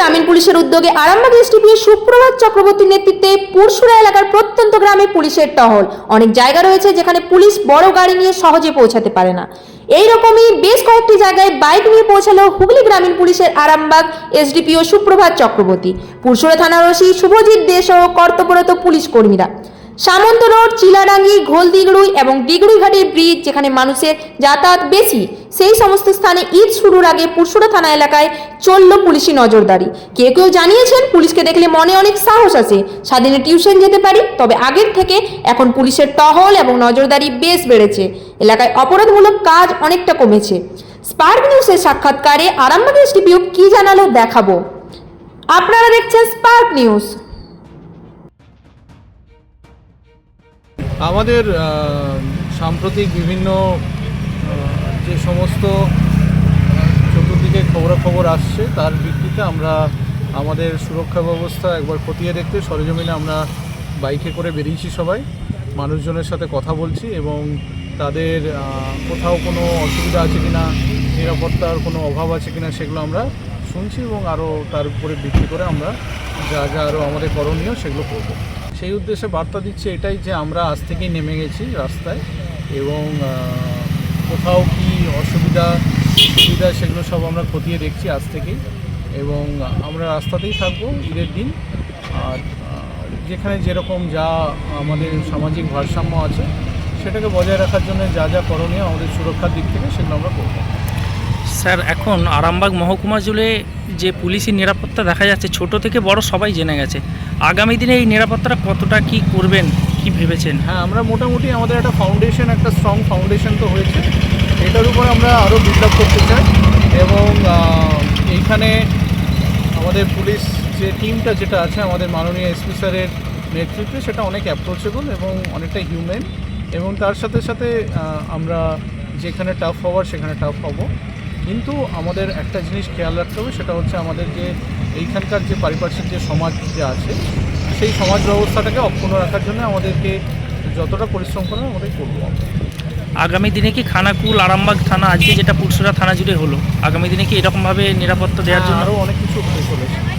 গ্রামীণ পুলিশের উদ্যোগে আরামবাগ এসডিপিও সুপ্রভাত চক্রবর্তীর নেতৃত্বে পুরসুরা এলাকার প্রত্যন্ত গ্রামে পুলিশের টহল। অনেক জায়গা রয়েছে যেখানে পুলিশ বড় গাড়ি নিয়ে সহজে পৌঁছাতে পারে না। এই রকমই বেশ কয়েকটি জায়গায় বাইক নিয়ে পৌঁছালো হুগলি গ্রামীণ পুলিশের আরামবাগ এসডিপিও সুপ্রভাত চক্রবর্তী। পুরসুরা থানার ওসি শুভজিৎ দে সহ কর্তব্যরত পুলিশ কর্মীরা। সামন্ত রোড, চিলাডাঙ্গি, ঘোলদিগড়ুই এবং দিগড়ুইঘাটের ব্রিজ যেখানে মানুষের যাতায়াত বেশি সেই সমস্ত স্থানে ঈদ শুরুর আগে পুরসুরা থানা এলাকায় চলল পুলিশি নজরদারি। কেউ কেউ জানিয়েছেন, পুলিশকে দেখলে মনে অনেক সাহস আসে স্বাধীনে টিউশন যেতে পারি, তবে আগের থেকে এখন পুলিশের টহল এবং নজরদারি বেশ বেড়েছে। এলাকায় অপরাধমূলক কাজ অনেকটা কমেছে। স্পার্ক নিউজের সাক্ষাৎকারে আরামবাগ এসডিপিও কি জানালো দেখাবো। আপনারা দেখছেন স্পার্ক নিউজ। আমাদের সাম্প্রতিক বিভিন্ন যে সমস্ত চতুর্দিকে খবরাখবর আসছে, তার ভিত্তিতে আমরা আমাদের সুরক্ষা ব্যবস্থা একবার খতিয়ে দেখতে, সরেজমিনে আমরা বাইকে করে বেরিয়েছি সবাই, মানুষজনের সাথে কথা বলছি এবং তাদের কোথাও কোনো অসুবিধা আছে কিনা, নিরাপত্তার কোনো অভাব আছে কিনা সেগুলো আমরা শুনছি এবং আরও তার উপরে ভিত্তি করে আমরা যা যা আরও আমাদের করণীয় সেগুলো করব। সেই উদ্দেশ্যে বার্তা দিচ্ছে এটাই যে আমরা আজ থেকেই নেমে গেছি রাস্তায় এবং কোথাও কি অসুবিধা সুবিধা সেগুলো সব আমরা খতিয়ে দেখছি আজ থেকেই। এবং আমরা রাস্তাতেই থাকব ঈদের দিন। আর যেখানে যেরকম যা আমাদের সামাজিক ভারসাম্য আছে সেটাকে বজায় রাখার জন্য যা যা করণীয় আমাদের সুরক্ষার দিক থেকে সেগুলো আমরা করব। স্যার এখন আরামবাগ মহকুমা জুড়ে যে পুলিশি নিরাপত্তা দেখা যাচ্ছে ছোট থেকে বড় সবাই জেনে গেছে। আগামী দিনে এই নিরাপত্তাটা কতটা কি করবেন কি ভেবেছেন? হ্যাঁ আমরা মোটামুটি আমাদের একটা ফাউন্ডেশন একটা স্ট্রং ফাউন্ডেশন তো হয়েছে। এটার উপর আমরা আরও বিল্ড করতে চাই এবং এইখানে আমাদের পুলিশ যে টিমটা যেটা আছে, আমাদের মাননীয় এসপি স্যারের নেতৃত্বে, সেটা অনেক অ্যাপ্রোচেবল এবং অনেকটা হিউম্যান এবং তার সাথে সাথে আমরা যেখানে টাফ হওয়ার সেখানে টাফ হব কিন্তু আমাদের একটা জিনিস খেয়াল রাখতে হবে, সেটা হচ্ছে আমাদের যে এইখানকার যে পারিপার্শ্বিক যে সমাজ যে আছে, সেই সমাজ ব্যবস্থাটাকে অক্ষুণ্ণ রাখার জন্য আমাদেরকে যতটা পরিশ্রম করার আমাদের করব আমরা। আগামী দিনে কি খানাকুল আরামবাগ থানা আজকে যেটা পুরসুরা থানা জুড়ে হলো? আগামী দিনে কি এরকমভাবে নিরাপত্তা দেওয়ার জন্য? আরও অনেক কিছু হতে চলেছে।